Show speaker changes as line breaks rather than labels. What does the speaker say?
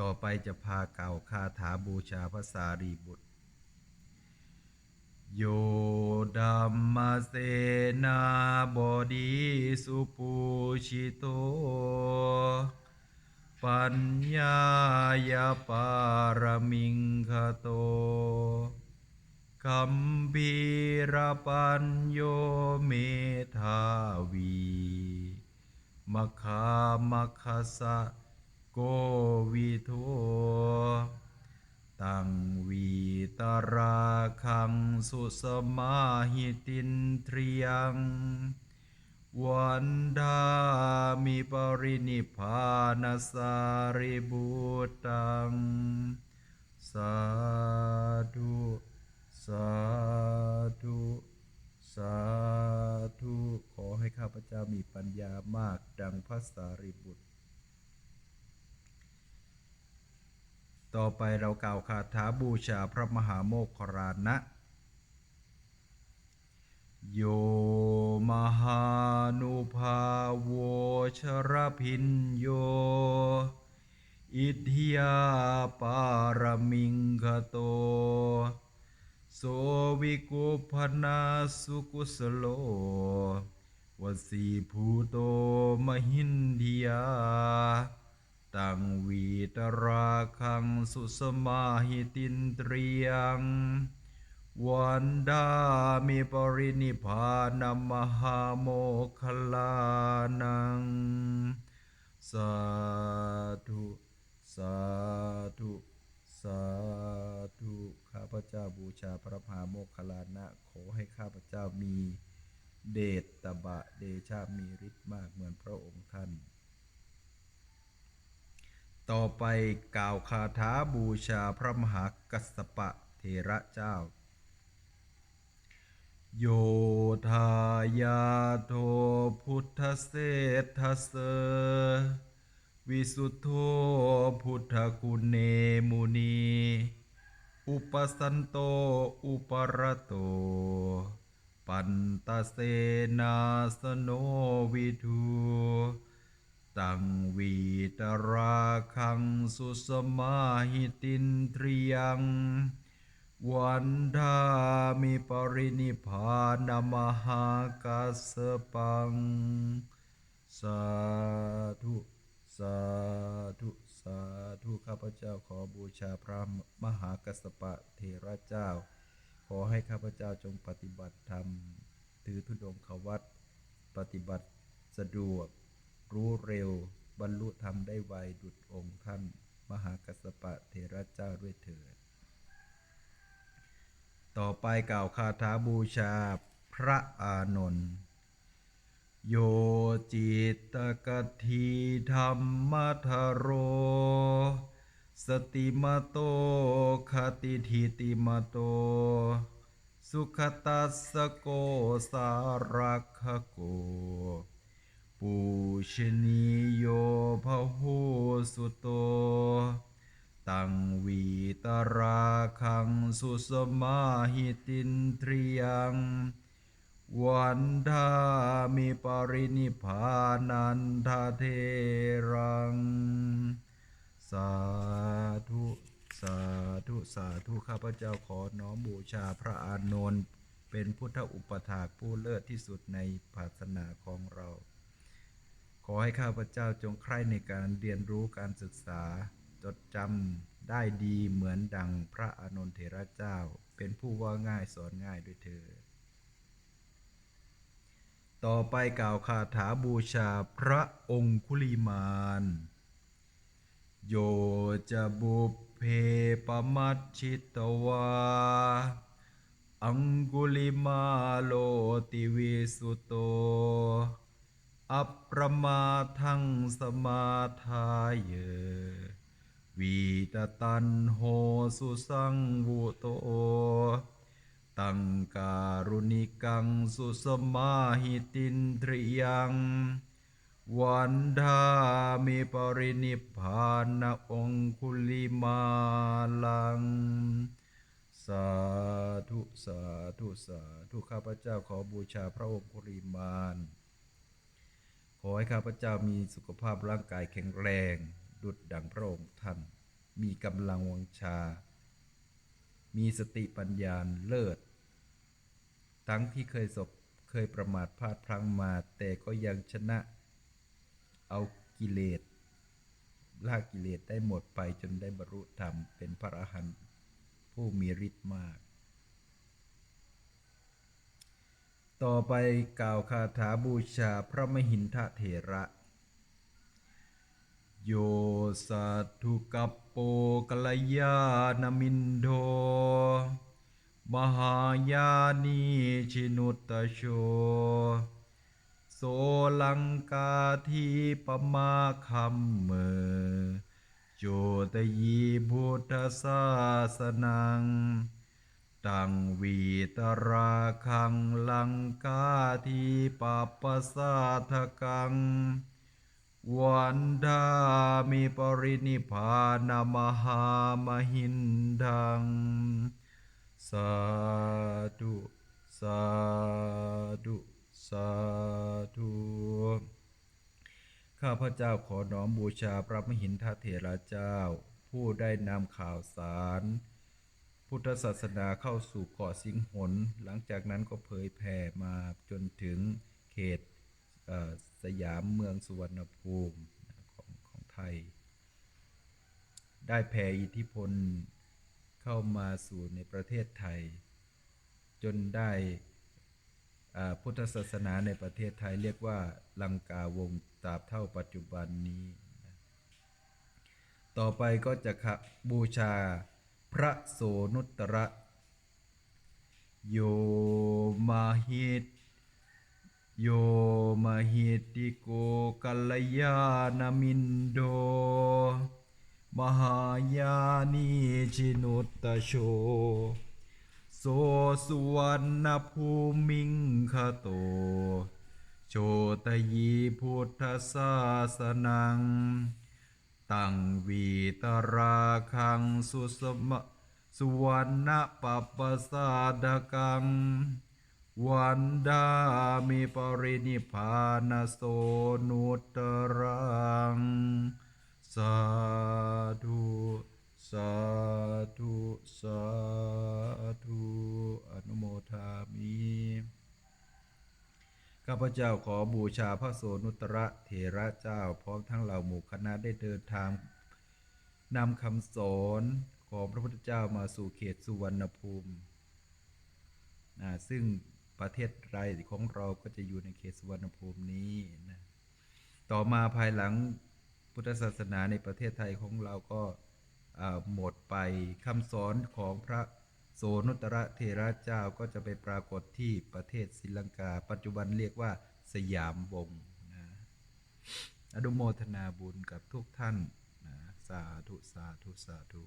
ต่อไปจะพาเก่าวคาถาบูชาพระสารีบุตร โยดัมมาเสนาบดีสุปูชิโต ปัญญายาปารมิงคโตคัมบีระปัญโยเมธาวีมคามคสะ วิโทตังวีตราคังสุสมาหิตินทรยังวันดามิปรินิพานสาริบุตัง สาธุ สาธุ สาธุ ขอให้ข้าพเจ้ามีปัญญามากดังพระสารีบุตร ต่อไปเรากล่าวคาถาบูชาพระมหาโมคคลานะ โยมหานุภาโวชรพินโย อิทธิยาปารมิงคโต โสวิกุพนาสุกุสโลวสีภูโตมหินทิยา ตังวีตราคังสุสมาหิตินเตรียง วันดามิปรินิพานมหาโมคคลานัง สาธุ สาธุ สาธุ ข้าพเจ้าบูชาพระมหาโมคคลานะ ขอให้ข้าพเจ้ามีเดชตบะเดชามีฤทธิ์มากเหมือนพระองค์ท่าน ต่อไปกล่าวคาถาบูชาพระมหากัสสปะเทระเจ้า โยธายาโทพุทธเศรษฐเสวิสุทโธพุทธกุเนมุนี อุปสันโตอุปรโต ปันตเสนาสโนวิทู ตังวีตราคังสุสมาหิตินทริยังวันดามิปรินิพานมหากัสสปัง สาธุ สาธุ สาธุ ข้าพเจ้าขอบูชาพระมหากัสสปะเทระเจ้า ขอให้ข้าพเจ้าจงปฏิบัติธรรม ถือธุดงควัตปฏิบัติสะดวก รู้เร็ว บรรลุธรรมได้ไวดุจองค์ท่าน มหากัสปะเทระเจ้าด้วยเถิด ต่อไปกล่าวคาถาบูชาพระอานนท์โยจิตกทีธรรมทโร สติมโตคติทิติมโต สุขตัสสโกสารักขโก ปูชนีโยพหูสุโต ตังวีตราคังสุสมาหิตินทริยังวันดามิปรินิพานันทเทรัง สาธุ สาธุ สาธุ ข้าพเจ้าขอน้อมบูชาพระอานนท์เป็นพุทธอุปถากผู้เลิศที่สุดในศาสนาของเรา อให้ข้าพเจ้าจงใคร่ในการเรียนรู้การศึกษา จดจำได้ดีเหมือนดังพระอานนทเถระเจ้า เป็นผู้ว่าง่ายสอนง่ายด้วยเถิดต่อไปกล่าวคาถาบูชาพระองคุลิมานโยจะบุเพปมัชชิตวา อังกุลิมาโลติวิสุโต อัปประมาทังสมาทายเยวีตตันโหสุสังวุโต ตังการุณิกังสุสมาหิตินทริยังวันดามิปรินิพานองคุลิมาลัง สาธุ สาธุ สาธุ ข้าพเจ้าขอบูชาพระองคุลิมาน ขอให้ข้าพเจ้ามีสุขภาพร่างกายแข็งแรง ดุจดังพระองค์ท่าน มีกำลังวังชา มีสติปัญญาเลิศ ทั้งที่เคยสบเคยประมาทพลาดพลั้งมา แต่ก็ยังชนะ เอากิเลสลากกิเลสได้หมดไปจนได้บรรลุธรรมเป็นพระอรหันต์ผู้มีฤทธิ์มาก ต่อไปกล่าวคาถาบูชาพระมหินทเถระ โยสัตุกัปโปกัลยาณมินโดมหายานีชินุตโช โสลังกาทีปมาคัมเมโจตยีพุทธศาสนัง ตังวีตราคังลังกาทีปปสาทกัง วันดามิปรินิพพานมหามหินดัง สาธุ สาธุ สาธุข้าพเจ้าขอน้อมบูชาพระมหินทเถระเจ้า ผู้ได้นำข่าวสาร พุทธศาสนาเข้าสู่เกาะสิงหน หลังจากนั้นก็เผยแผ่มาจนถึงเขตเสยามเมืองสุวรรณภูมิของของไทย ได้แผ่อิทธิพลเข้ามาสู่ในประเทศไทย จนได้พุทธศาสนาในประเทศไทยเรียกว่าลังกาวงตราบเท่าปัจจุบันนี้ ต่อไปก็จะบูชา พระโสนุตระ โยมาหิต โยมาหิติโกกัลยาณมินโด มหายานีชินุตตโช โสสุวรรณภูมิงคโต โชตยีพุทธศาสนัง ตังวีตราคังสุสมะสุวรรณปปปสาดกัง วันดามิปรินิพพานโสนุตรัง สาธุ สาธุ สาธุ อนุโมทามิ ข้าพเจ้าขอบูชาพระโสนุตระเถระเจ้า พร้อมทั้งเหล่าหมู่คณะได้เดินทางนำคำสอนของพระพุทธเจ้ามาสู่เขตสุวรรณภูมินะซึ่งประเทศไทยของเราก็จะอยู่ในเขตสุวรรณภูมินี้นะต่อมาภายหลังพุทธศาสนาในประเทศไทยของเราก็หมดไปคำสอนของพระ โสนุตระเทระเจ้าก็จะไปปรากฏที่ประเทศศรีลังกา ปัจจุบันเรียกว่าสยามวงศ์นะอนุโมทนาบุญกับทุกท่านนะสาธุ สาธุ สาธุ